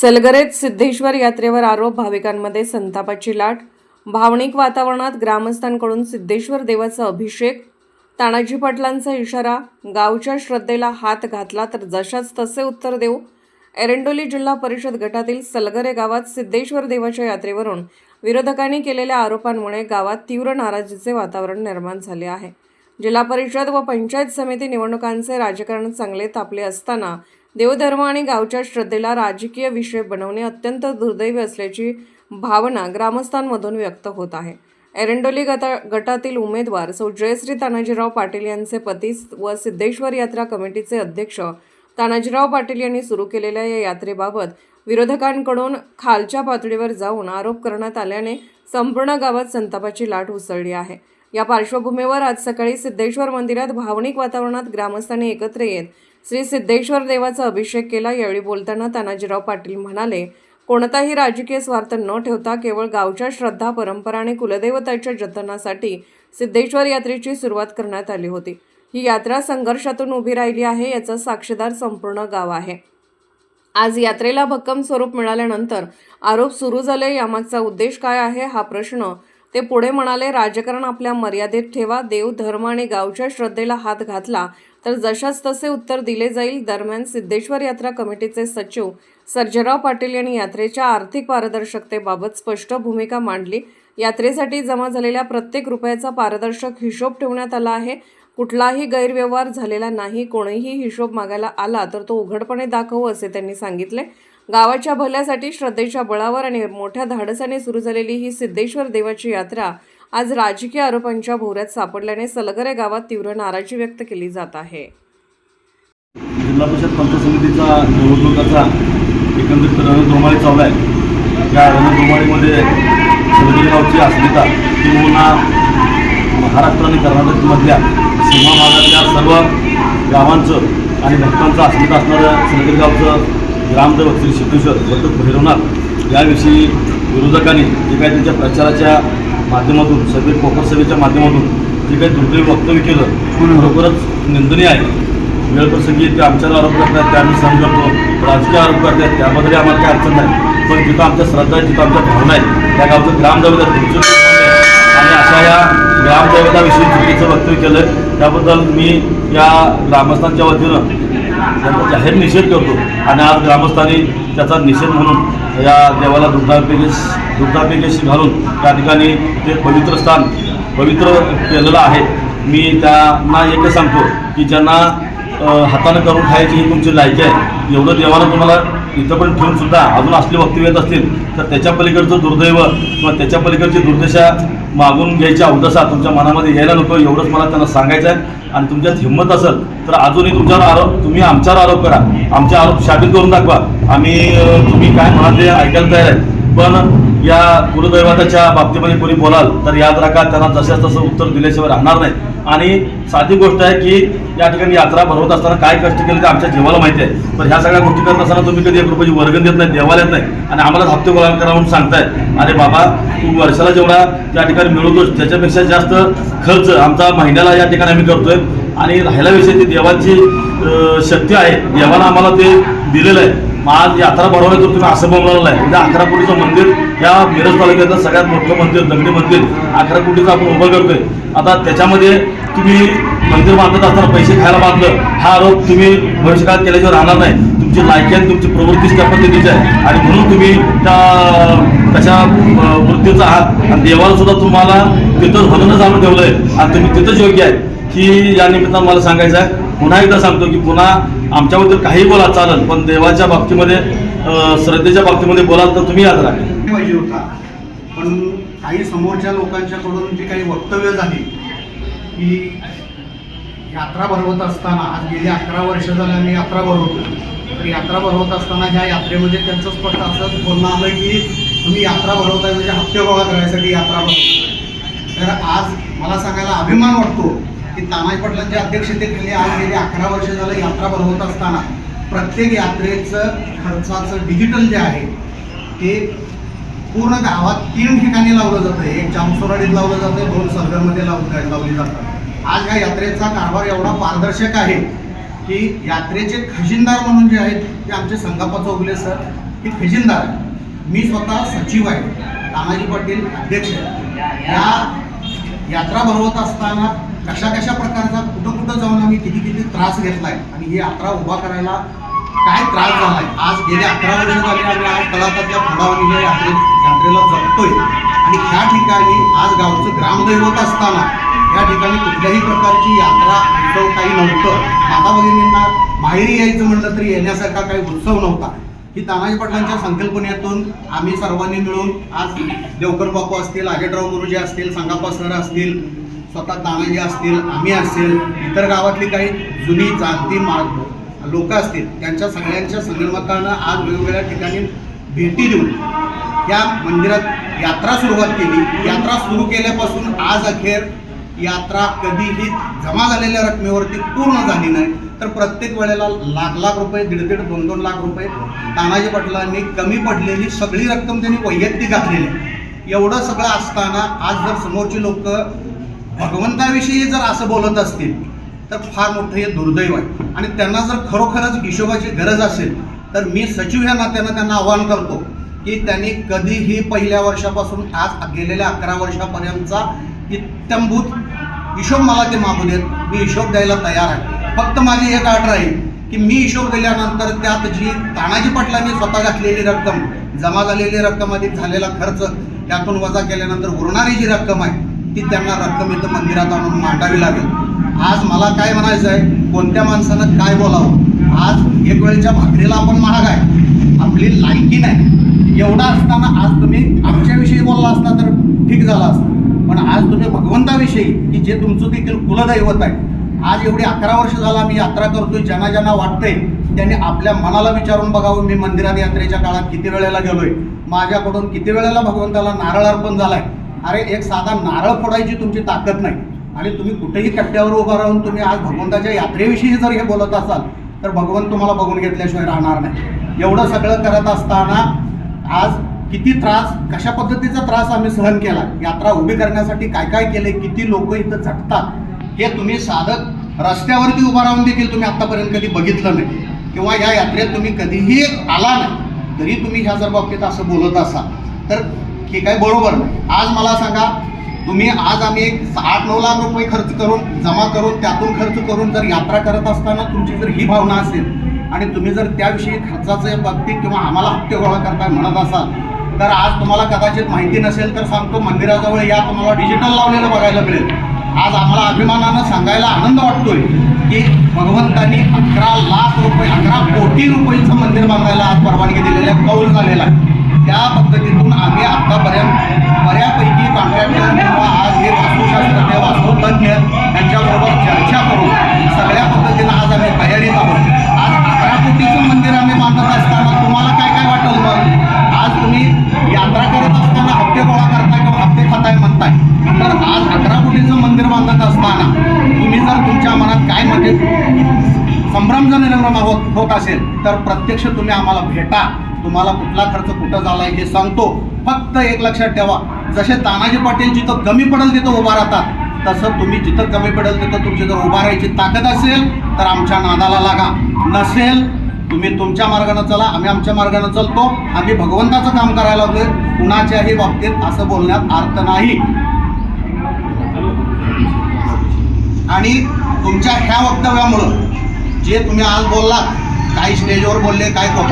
सलगरेत सिद्धेश्वर यात्रेवर आरोप भाविकांमध्ये संतापाची लाट भावनिक वातावरणात ग्रामस्थांकडून सिद्धेश्वर देवाचा अभिषेक तानाजी पाटलांचा इशारा गावच्या श्रद्धेला हात घातला तर जशाच तसे उत्तर देऊ. एरंडोली जिल्हा परिषद गटातील सलगरे गावात सिद्धेश्वर देवाच्या यात्रेवरून विरोधकांनी केलेल्या आरोपांमुळे गावात तीव्र नाराजीचे वातावरण निर्माण झाले आहे. जिल्हा परिषद व पंचायत समिती निवडणुकांचे राजकारण चांगले तापले असताना देवधर्म आणि गावच्या श्रद्धेला राजकीय विषय बनवणे अत्यंत दुर्दैवी असल्याची भावना ग्रामस्थांमधून व्यक्त होत आहे. एरंडोली गटा गटातील उमेदवार सौ. जयश्री तानाजीराव पाटील यांचे पती व सिद्धेश्वर यात्रा कमिटीचे अध्यक्ष तानाजीराव पाटील यांनी सुरू केलेल्या या यात्रेबाबत विरोधकांकडून खालच्या पातळीवर जाऊन आरोप करण्यात आल्याने संपूर्ण गावात संतापाची लाट उसळली आहे. या पार्श्वभूमीवर आज सकाळी सिद्धेश्वर मंदिरात भावनिक वातावरणात ग्रामस्थांनी एकत्र येत श्री सिद्धेश्वर देवाचा अभिषेक केला. यावेळी बोलताना तानाजीराव पाटील म्हणाले कोणताही राजकीय स्वार्थ न ठेवता केवळ गावच्या श्रद्धा परंपरा आणि कुलदेवताच्या जतनासाठी सिद्धेश्वर यात्रेची सुरुवात करण्यात आली होती. ही यात्रा संघर्षातून उभी राहिली आहे याचा साक्षीदार संपूर्ण गाव आहे. आज यात्रेला भक्कम स्वरूप मिळाल्यानंतर आरोप सुरू झाले. यामागचा उद्देश काय आहे हा प्रश्न ते पुढे म्हणाले राजकारण आपल्या मर्यादेत ठेवा देव धर्म आणि गावच्या श्रद्धेला हात घातला. तर जशाच तसे उत्तर दिले जाईल. दरम्यान सिद्धेश्वर यात्रा कमिटीचे सचिव सर्जराव पाटील यांनी यात्रेच्या आर्थिक पारदर्शकतेबाबत स्पष्ट भूमिका मांडली. यात्रेसाठी जमा झालेल्या प्रत्येक रुपयाचा पारदर्शक हिशोब ठेवण्यात आला आहे. कुठलाही गैरव्यवहार झालेला नाही कोणीही हिशोब मागायला आला तर तो उघडपणे दाखवू असे त्यांनी सांगितले. गावाच्या भल्यासाठी श्रद्धेच्या बळावर आणि मोठ्या धाडसाने सुरू झालेली ही सिद्धेश्वर देवाची यात्रा आज राजकीय आरोपांच्या भोवऱ्यात सापडल्याने सलगरे गावात तीव्र नाराजी व्यक्त केली जात आहे. जिल्हा परिषद पंचायत समितीचा निवडणुकाचा एकंदरीत रणधुमाळी चालू आहे. या रणधुमाळीमध्ये सलगरी गावची अस्मिता किंवा महाराष्ट्र आणि कर्नाटकमधल्या सीमा भागातल्या सर्व गावांचं आणि भक्तांचं अस्मिता असणारं सलगरे गावचं ग्रामदैवत श्री सिद्धेश्वर भट्ट भैरवनाथ याविषयी विरोधकांनी जे काही त्यांच्या प्रचाराच्या माध्यमातून सभेत कोपर सभेच्या माध्यमातून जे काही दुर्दैव वक्तव्य केलं खरोखरच निंदनीय आहे. वेळप्रसंगी ते आमच्यावर आरोप करतात ते आम्ही सहन करतो. राजकीय आरोप करतात त्यामध्ये आम्हाला काही अडचण नाही. पण जिथं आमच्या श्रद्धा आहे जिथं आमच्या भावना आहे त्या गावचं ग्रामदैवत आणि अशा या ग्रामदैवताविषयी चुकीचं वक्तव्य केलं त्याबद्दल मी या ग्रामस्थांच्या वतीनं त्यांचा जाहीर निषेध करतो. आणि आज ग्रामस्थांनी त्याचा निषेध म्हणून या देवाला दुग्धाभिकेश दुग्धाभिकेशी घालून त्या ठिकाणी ते पवित्र स्थान पवित्र केलेलं आहे. मी त्यांना एकच सांगतो की ज्यांना हातानं करून खायची ही तुमची लायकी आहे एवढं देवाला तुम्हाला इथं पण ठेवून सुद्धा अजून असले वक्तव्य येत असतील तर त्याच्या पलीकडचं दुर्दैव किंवा त्याच्या पलीकडची दुर्दशा मागून घ्यायची अवदसा तुमच्या मनामध्ये यायला नको एवढंच मला त्यांना सांगायचं आहे. आणि तुमच्यात हिंमत असेल तर अजूनही तुमच्यावर आरोप तुम्ही आमच्यावर आरोप करा. आमचे आरोप शाबित करून दाखवा. आम्ही तुम्ही काय म्हणाल ते ऐकायला तयार आहे. पण या कुलदैवताच्या बाबतीमध्ये कोणी बोलाल तर याद राखा त्यांना जशाच तसं उत्तर दिल्याशिवाय राहणार नाही. आणि साधी गोष्ट आहे की या ठिकाणी यात्रा भरवत असताना काय कष्ट केले ते आमच्या जीवाला माहिती आहे. पण ह्या सगळ्या गोष्टी करत असताना तुम्ही कधी एक रुपयाची वर्गण देत नाही देवाला येत नाही. आणि आम्हाला हप्ते गोळा करा म्हणून सांगताय. अरे बाबा तू वर्षाला जेवढा त्या ठिकाणी मिळवतोस त्याच्यापेक्षा जास्त खर्च आमचा महिन्याला या ठिकाणी आम्ही करतोय. आणि राहिला विषय ती देवाची शक्ती आहे. देवानं आम्हाला ते दिलेलं आहे. आज यात्रा भरवली तर तुम्ही असं बनवलेलं आहे म्हणजे अकरा कोटीचं मंदिर या मिरज तालुक्यातलं सगळ्यात मोठं मंदिर दगडी मंदिर. अकरा कोटीचं आपण उभं करतोय. आता त्याच्यामध्ये तुम्ही मंदिर बांधत असताना पैसे खायला बांधलं हा आरोप तुम्ही भविष्यकाळात केल्याशिवाय राहणार नाही. तुमची लायकी आणि तुमची प्रवृत्तीच त्या पद्धतीची आहे. आणि म्हणून तुम्ही त्या तशा मृत्यूचा वृत्तीचा आहात. आणि देवाला सुद्धा तुम्हाला तिथं म्हणूनच आणून ठेवलं आहे आणि तुम्ही तिथंच योग्य आहे. की या निमित्तानं मला सांगायचं आहे. पुन्हा एकदा सांगतो की पुन्हा आमच्याबद्दल काही बोला चालेल पण देवाच्या बाबतीमध्ये श्रद्धेच्या बाबतीमध्ये बोलाल तर तुम्ही याद राहा पाहिजे होता. पण काही समोरच्या लोकांच्याकडून जी काही वक्तव्य झाली की यात्रा भरवत असताना आज गेली अकरा वर्ष झाली आम्ही यात्रा भरवतो तर यात्रा भरवत असताना ह्या यात्रेमध्ये त्यांचं स्पष्ट असं बोलणं आलं की तुम्ही यात्रा भरवताय म्हणजे हप्ते गोळा करायसाठी यात्रा भरवताय. तर आज मला सांगायला अभिमान वाटतो की तानाजी पाटलांच्या अध्यक्षतेखाली आज गेली अकरा वर्ष झालं यात्रा भरवत असताना. प्रत्येक यात्रेचं खर्चाचं डिजिटल जे आहे ते पूर्ण गावात तीन ठिकाणी लावलं जातं. एक जामसोराडीत लावलं जातं दोन सरगरमध्ये लावून लावली जातात. आज ह्या यात्रेचा कारभार एवढा पारदर्शक आहे की यात्रेचे खजिनदार म्हणून जे आहेत ते आमचे संगापा चौगले सर. हे खजिनदार मी स्वतः सचिव आहे तानाजी पाटील अध्यक्ष. या यात्रा भरवत असताना कशा कशा प्रकारचा कुठं कुठं जाऊन आम्ही किती किती त्रास घेतलाय आणि ही यात्रा उभा करायला काय त्रास झालाय? आज गेले अकरा वर्ष झाली आम्ही आज तळातातल्या फुडावणी या यात्रे यात्रेला जगतोय आणि ह्या ठिकाणी आज गावचं ग्रामदैवत असताना या ठिकाणी कुठल्याही प्रकारची यात्रा उत्सव काही नव्हतं. माता भगिनींना माहेरी यायचं म्हटलं तरी येण्यासारखा काही उत्सव नव्हता. ही तानाजी पाटलांच्या संकल्पनेतून आम्ही सर्वांनी मिळून आज देवकर बापू असतील आगेटराव गुरुजी असतील संगापा सर असतील स्वतः तानाजी असतील आम्ही असेल इतर गावातली काही जुनी जाती मा लोक असतील त्यांच्या सगळ्यांच्या संगणमतानं आज वेगवेगळ्या ठिकाणी भेटी देऊन या मंदिरात यात्रा सुरुवात केली. यात्रा सुरू केल्यापासून आज अखेर यात्रा कधीही जमा झालेल्या रकमेवरती पूर्ण झाली नाही. तर प्रत्येक वेळेला लाख लाख रुपये दीड दीड दोन दोन लाख रुपये तानाजी पाटलांनी कमी पडलेली सगळी रक्कम त्यांनी वैयक्तिक घातलेली. एवढं सगळं असताना आज जर समोरची लोक भगवंताविषयी जर असं बोलत असतील तर फार मोठं हे दुर्दैव आहे. आणि त्यांना जर खरोखरच हिशोबाची गरज असेल तर मी सचिव या नात्यानं त्यांना आवाहन करतो की त्यांनी कधीही पहिल्या वर्षापासून आज गेलेल्या अकरा वर्षापर्यंतचा इत्यंभूत हिशोब मला ते मागू देत. मी हिशोब द्यायला तयार आहे. फक्त माझी एक अट राहील की मी हिशोब दिल्यानंतर त्यात जी तानाजी पाटलांनी स्वतः घातलेली रक्कम जमा झालेली रक्कम अधिक झालेला खर्च त्यातून वजा केल्यानंतर उरणारी जी रक्कम आहे ती त्यांना रक्कम इथं मंदिरात आणून मांडावी लागेल. आज मला काय म्हणायचं आहे कोणत्या माणसानं काय बोलावं? आज एक वेळच्या भाकरीला आपण महाग आहे. आपली लायकी नाही. एवढा असताना आज तुम्ही आमच्याविषयी बोलला असता तर ठीक झाला असता. पण आज तुम्ही भगवंताविषयी की जे तुमचं देखील कुलदैवत आहे. आज एवढी अकरा वर्ष झाला मी यात्रा करतोय ज्यांना ज्यांना वाटतंय त्यांनी आपल्या मनाला विचारून बघावं मी मंदिरात यात्रेच्या काळात किती वेळेला गेलोय. माझ्याकडून किती वेळेला भगवंताला नारळ अर्पण झालाय? अरे एक साधा नारळ फोडायची तुमची ताकद नाही. आणि तुम्ही कुठेही कट्ट्यावर उभा राहून तुम्ही आज भगवंताच्या यात्रेविषयी जर हे बोलत असाल तर भगवंत तुम्हाला बघून घेतल्याशिवाय राहणार नाही. एवढं सगळं करत असताना आज किती त्रास कशा पद्धतीचा त्रास आम्ही सहन केला? यात्रा उभी करण्यासाठी काय काय केले किती लोक इथं झटतात? हे तुम्ही साधक रस्त्यावरती उभा राहून देखील तुम्ही आतापर्यंत कधी बघितलं नाही. किंवा या यात्रेत तुम्ही कधीही आला नाही तरी तुम्ही ह्या जर बाबतीत असं बोलत असाल तर हे आहे बरोबर नाही. आज मला सांगा तुम्ही आज आम्ही एक आठ नऊ लाख रुपये खर्च करून जमा करून त्यातून खर्च करून जर यात्रा करत असताना तुमची जर ही भावना असेल आणि तुम्ही जर त्याविषयी खर्चाच्या बाबतीत किंवा आम्हाला हप्ते गोळा करताय म्हणत असाल तर आज तुम्हाला कदाचित माहिती नसेल तर सांगतो मंदिराजवळ या तुम्हाला डिजिटल लावलेलं बघायला मिळेल. आज आम्हाला अभिमानानं सांगायला आनंद वाटतोय की भगवंतांनी अकरा लाख रुपये अकरा कोटी रुपयांचं मंदिर बांधायला आज परवानगी दिलेली आहे. कौल झालेला आहे. त्या पद्धतीतून आम्ही आतापर्यंत बऱ्यापैकी कॉन्ट्रॅक्टर किंवा आज हे वास्तुशास्त्रज्ञ वास्तुतज्ञ यांच्याबरोबर चर्चा करून सगळ्या पद्धतीनं आज आम्ही तयारीत आहोत. आज अकरा कोटीचं मंदिर आम्ही बांधत असताना तुम्हाला काय काय वाटलं मग आज तुम्ही यात्रा करत असताना हप्ते गोळा करताय किंवा हप्ते खाताय म्हणताय. तर आज अकरा कोटीचं मंदिर बांधत असताना तुम्ही जर तुमच्या मनात काय म्हणजे संभ्रम जर निर्माण होत होत असेल तर प्रत्यक्ष तुम्ही आम्हाला भेटा. तुम्हाला कुठला खर्च कुठं झालाय हे सांगतो. फक्त एक लक्षात ठेवा. जसे तानाजी पाटील जिथं कमी पडेल तिथं उभा राहतात तसं तुम्ही जिथं कमी पडेल तिथं तुमची जर उभा राहायची ताकद असेल तर आमच्या नादाला लागा. नसेल तुम्ही तुमच्या मार्गानं चला आम्ही आमच्या मार्गानं चलतो. आम्ही भगवंताचं काम करायला लागलोय. कुणाच्याही बाबतीत असं बोलण्यात अर्थ नाही. आणि तुमच्या ह्या वक्तव्यामुळं जे तुम्ही आज बोललात काही स्टेजवर बोलले काय कोपरा